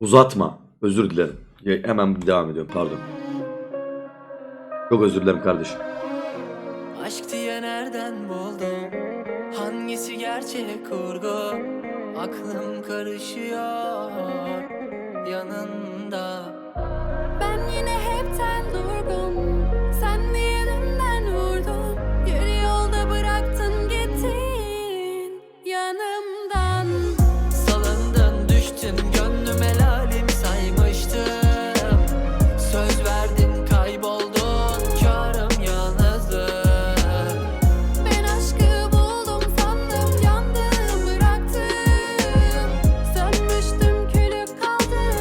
Uzatma. Özür dilerim. Hemen devam ediyorum pardon. Çok özür dilerim kardeşim. Aşk diye nereden buldum? Hangisi gerçek kurgu? Aklım karışıyor yanında. Ben yine hepten durgun Sen niye dünden vurdun Yarı yolda bıraktın gittin Yanımdan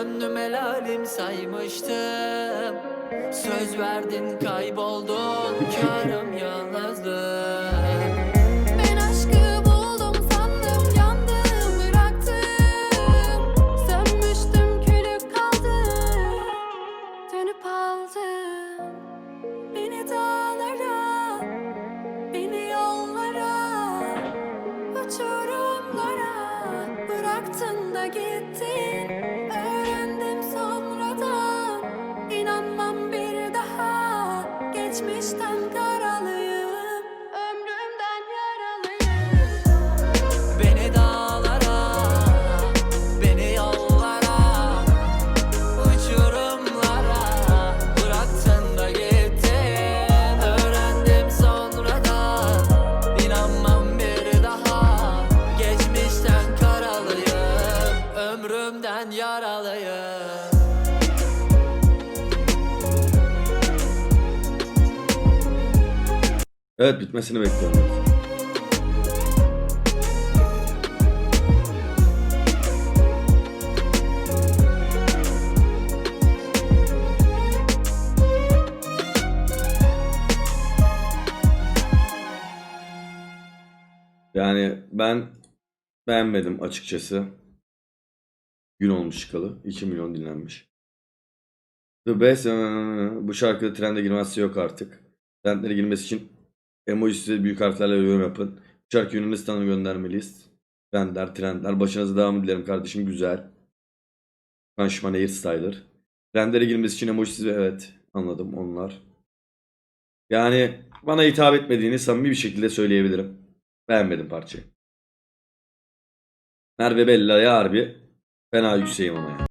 gönlüm helalim saymıştım. Söz verdin kayboldun körüm yalnızlık. Ben aşkı buldum sandım Yandım bıraktım. Sönmüştüm külü kaldım. Dönüp aldım. Beni dağlara Beni yollara Uçurumlara. Bıraktın da gittin me está Evet bitmesini bekliyorum. Yani ben beğenmedim açıkçası. Gün olmuş çıkalı. 2 milyon dinlenmiş. The Best bu şarkıda trende girmezse yok artık. Trendlere girmesi için emojisi büyük harflerle yorum yapın. Şarkı Yunanistan'a göndermeliyiz. Trendler, trendler. Başınıza devam dilerim kardeşim. Güzel. Kanşman Hairstyler. Trendlere girmesi için emojisiz ve evet anladım onlar. Yani bana hitap etmediğini samimi bir şekilde söyleyebilirim. Beğenmedim parçayı. Merve Bella'ya harbi fena yükseğim ama ya.